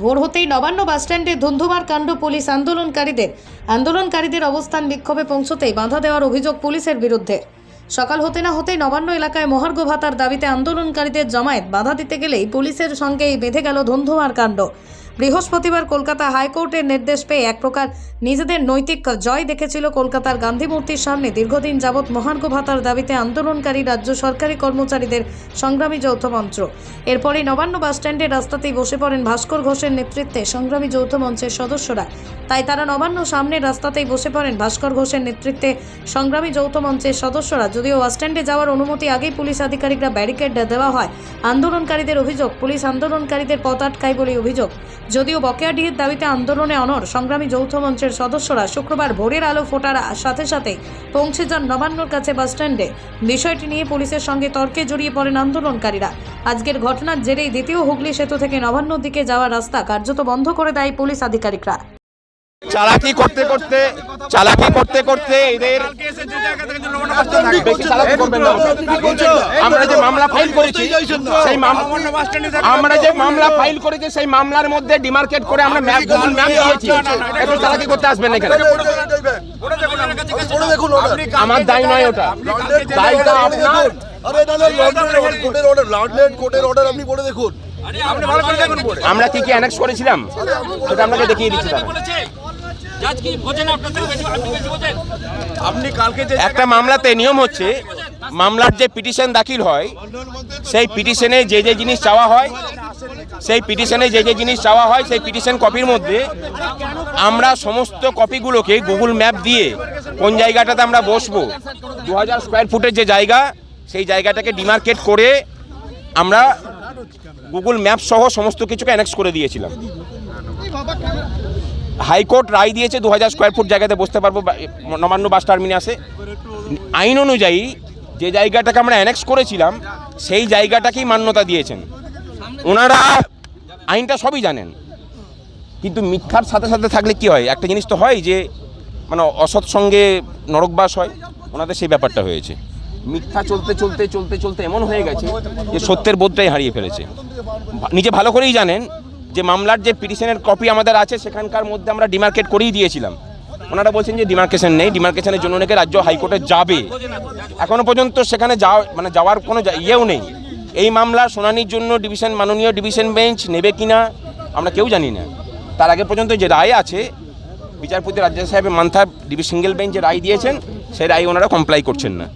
ভোর হতেই নবান্ন বাসস্ট্যান্ডে ধুন্ধুমার কাণ্ড পুলিশ আন্দোলনকারীদের আন্দোলনকারীদের অবস্থান বিক্ষোভে পৌঁছতেই বাধা দেওয়ার অভিযোগ পুলিশের বিরুদ্ধে। সকাল হতে না হতেই নবান্ন এলাকায় মহার্ঘ ভাতার দাবিতে আন্দোলনকারীদের জমায়েত। বাধা দিতে গেলেই পুলিশের সঙ্গেই বেঁধে গেল ধুন্ধুমার কাণ্ড। বৃহস্পতিবার কলকাতা হাইকোর্টের নির্দেশ পেয়ে এক প্রকার নিজেদের নৈতিক জয় দেখেছিল কলকাতার গান্ধী মূর্তির সামনে। দীর্ঘদিন যাবৎ মহার্ঘ ভাতার দাবিতে আন্দোলনকারী রাজ্য সরকারি কর্মচারীদের সংগ্রামী যৌথ মঞ্চ। এরপরই নবান্ন বাসস্ট্যান্ডে রাস্তাতেই বসে পড়েন ভাস্কর ঘোষের নেতৃত্বে সংগ্রামী যৌথ মঞ্চের সদস্যরা। তাই তারা নবান্ন সামনের রাস্তাতেই বসে পড়েন ভাস্কর ঘোষের নেতৃত্বে সংগ্রামী যৌথ মঞ্চের সদস্যরা। যদিও বাসস্ট্যান্ডে যাওয়ার অনুমতি আগেই পুলিশ আধিকারিকরা ব্যারিকেড দেওয়া হয়। আন্দোলনকারীদের অভিযোগ, পুলিশ আন্দোলনকারীদের পথ আটকায় বলে অভিযোগ। যদিও বকেয়া ডিহির দাবিতে আন্দোলনে অনর সংগ্রামী যৌথ মঞ্চের সদস্যরা শুক্রবার ভোরের আলো ফোটার সাথে সাথে পৌঁছে যান নবান্নর কাছে বাসস্ট্যান্ডে বিষয়টি নিয়ে পুলিশের সঙ্গে তর্কে জড়িয়ে পড়েন আন্দোলনকারীরা। আজকের ঘটনার জেরেই দ্বিতীয় হুগলি সেতু থেকে নবান্নর দিকে যাওয়ার রাস্তা কার্যত বন্ধ করে দেয় পুলিশ আধিকারিকরা। চালাকি করতে করতে, চালাকি করতে করতে এদের। আমরা যে মামলা ফাইল করেছি, সেই আমরা যে মামলা ফাইল করেছি, সেই মামলার মধ্যে ডিমার্কেট করে আমরা ম্যাপ গুগল ম্যাপ দিয়েছি একটু চালাকি করতে আসবেন না এখানে আমার দায় নয় ওটা দায়টা আপনার অর্ডার আপনি পড়ে দেখুন আমরা কি কি অ্যানেক্স করেছিলাম সেটা আপনাকে দেখিয়ে দিচ্ছি। আপনি একটা মামলাতে নিয়ম হচ্ছে, মামলার যে পিটিশন দাখিল হয়, সেই পিটিশনে যে যে জিনিস চাওয়া হয়, সেই পিটিশনে যে যে জিনিস চাওয়া হয়, সেই পিটিশন কপির মধ্যে আমরা সমস্ত কপিগুলোকে গুগল ম্যাপ দিয়ে কোন জায়গাটাতে আমরা বসবো দু হাজার স্কোয়ার ফুটের যে জায়গা, সেই জায়গাটাকে ডিমার্কেট করে আমরা গুগল ম্যাপ সহ সমস্ত কিছুকে অ্যানেক্স করে দিয়েছিলাম। হাইকোর্ট রায় দিয়েছে দু হাজার স্কোয়ার ফুট জায়গাতে বসতে পারব নবান্ন বাস টার্মিনাসে আইন অনুযায়ী যে জায়গাটাকে আমরা অ্যানেক্স করেছিলাম, সেই জায়গাটাকেই মান্যতা দিয়েছেন। ওনারা আইনটা সবই জানেন। কিন্তু মিথ্যার সাথে সাথে থাকলে কি হয়? একটা জিনিস তো হয় যে মানে অসৎ সঙ্গে নরকবাস হয়, ওনাদের সেই ব্যাপারটা হয়েছে। মিথ্যা চলতে চলতে চলতে চলতে এমন হয়ে গেছে যে সত্যের বোধটাই হারিয়ে ফেলেছে। নিজে ভালো করেই জানেন যে মামলার যে পিটিশনের কপি আমাদের আছে, সেখানকার মধ্যে আমরা ডিমার্কেট করেই দিয়েছিলাম। ওনারা বলছেন যে ডিমার্কেশন নেই, ডিমার্কেশনের জন্য নাকি রাজ্য হাইকোর্টে যাবে। এখনও পর্যন্ত সেখানে যাওয়া মানে যাওয়ার কোনো ইয়েও নেই। এই মামলা শুনানির জন্য ডিভিশন, মাননীয় ডিভিশন বেঞ্চ নেবে কিনা, আমরা কেউ জানি না। তার আগে পর্যন্ত যে রায় আছে, বিচারপতি রাজ্য সাহেবের মান্থা ডিভি, সিঙ্গেল বেঞ্চ যে রায় দিয়েছেন, সেই রায় ওনারা কমপ্লাই করছেন না।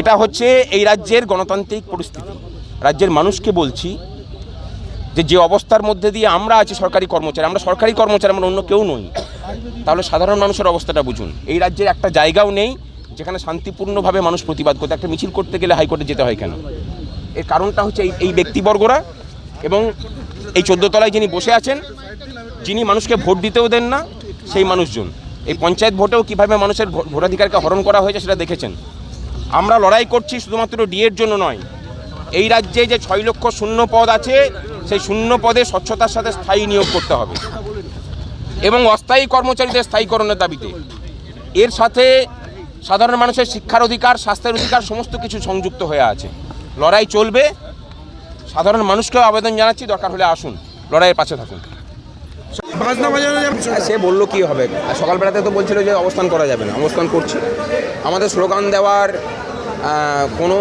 এটা হচ্ছে এই রাজ্যের গণতান্ত্রিক পরিস্থিতি। রাজ্যের মানুষকে বলছি যে যে অবস্থার মধ্যে দিয়ে আমরা আছি সরকারি কর্মচারী, আমরা সরকারি কর্মচারী, আমরা অন্য কেউ নই। তাহলে সাধারণ মানুষের অবস্থাটা বুঝুন। এই রাজ্যের একটা জায়গাও নেই যেখানে শান্তিপূর্ণভাবে মানুষ প্রতিবাদ করতে, একটা মিছিল করতে গেলে হাইকোর্টে যেতে হয় কেন? এর কারণটা হচ্ছে এই এই ব্যক্তিবর্গরা এবং এই চোদ্দ তলায় যিনি বসে আছেন, যিনি মানুষকে ভোট দিতেও দেন না, সেই মানুষজন। এই পঞ্চায়েত ভোটেও কীভাবে মানুষের ভোটাধিকারকে হরণ করা হয়েছে সেটা দেখেছেন। আমরা লড়াই করছি শুধুমাত্র ডিএর জন্য নয়। এই রাজ্যে যে ছয় লক্ষ শূন্য পদ আছে সেই শূন্য পদে স্বচ্ছতার সাথে স্থায়ী নিয়োগ করতে হবে। এবং অস্থায়ী কর্মচারীদের স্থায়ীকরণের দাবিতে। এর সাথে সাধারণ মানুষের শিক্ষার অধিকার স্বাস্থ্যের অধিকার সমস্ত কিছু সংযুক্ত হয়ে আছে। লড়াই চলবে। সাধারণ মানুষকেও আবেদন জানাচ্ছি দরকার হলে আসুন। লড়াইয়ের পাশে থাকুন। সে বলল কি হবে? সকালবেলাতে তো বলছিল যে অবস্থান করা যাবে না অবস্থান করছি। আমাদের স্লোগান দেওয়ার কোনো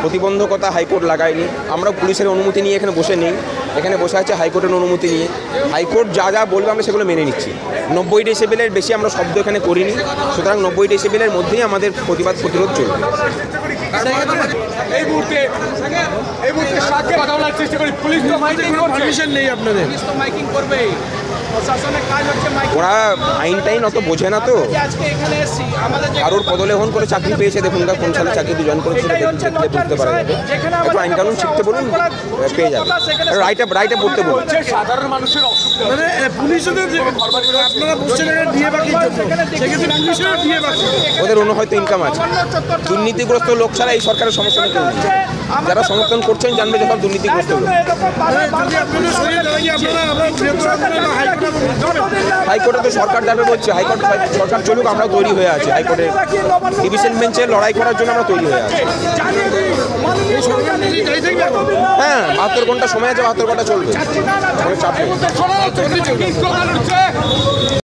প্রতিবন্ধকতা হাইকোর্ট লাগায়নি। আমরা পুলিশের অনুমতি নিয়ে এখানে বসে নেই। এখানে বসে আছে হাইকোর্টের অনুমতি নিয়ে। হাইকোর্ট যা যা বলবে আমরা সেগুলো মেনে নিচ্ছি। নব্বই ডেসিবেলের বেশি আমরা শব্দ এখানে করিনি। সুতরাং নব্বই ডেসিবেলের মধ্যেই আমাদের প্রতিবাদ প্রতিরোধ চলবে। এই মুহূর্তে এই মুহূর্তে সাক্ষী কথা বলার চেষ্টা করি। পুলিশ তো মাইকিং করছে পারমিশন নেই আপনাদের। পুলিশ তো মাইকিং করবে প্রশাসনের কাজ হচ্ছে মাইকিং ওরা আইন টাইন অত বোঝে না তো। আজকে এখানে এসেছি। আমাদের যে কারোর পদলেহন করে চাকরি পেয়েছে দেখুন কোন সালে চাকরিতে জয়েন করেছিল দেখলে বুঝতে পারা যাবে একটু আইন কানুন শিখতে বলুন পেয়ে যাবে। রাইটে রাইটে পড়তে বলুন। সাধারণ মানুষের মানে পুলিশদের আপনারা ডিএ বাকির সেক্ষেত্রে পুলিশেরও ডিএ বাকি। ওদের অন্য হয়তো ইনকাম আছে। দুর্নীতিগ্রস্ত লোক ছাড়া এই সরকারের সমস্যা নেই কেউ যারা সমর্থন করছেন জানবে যে সব দুর্নীতিগ্রস্ত লোক। হাইকোর্টে তো সরকার যাবে বলছে হাইকোর্ট সরকার চলুক, আমরা তৈরি হয়ে আছি। হাইকোর্টে ডিভিশন বেঞ্চে লড়াই করার জন্য আমরা তৈরি হয়ে আছি? হ্যাঁ বাহাত্তর ঘণ্টা সময় আছে, বাহাত্তর ঘণ্টা চলবে। চাপ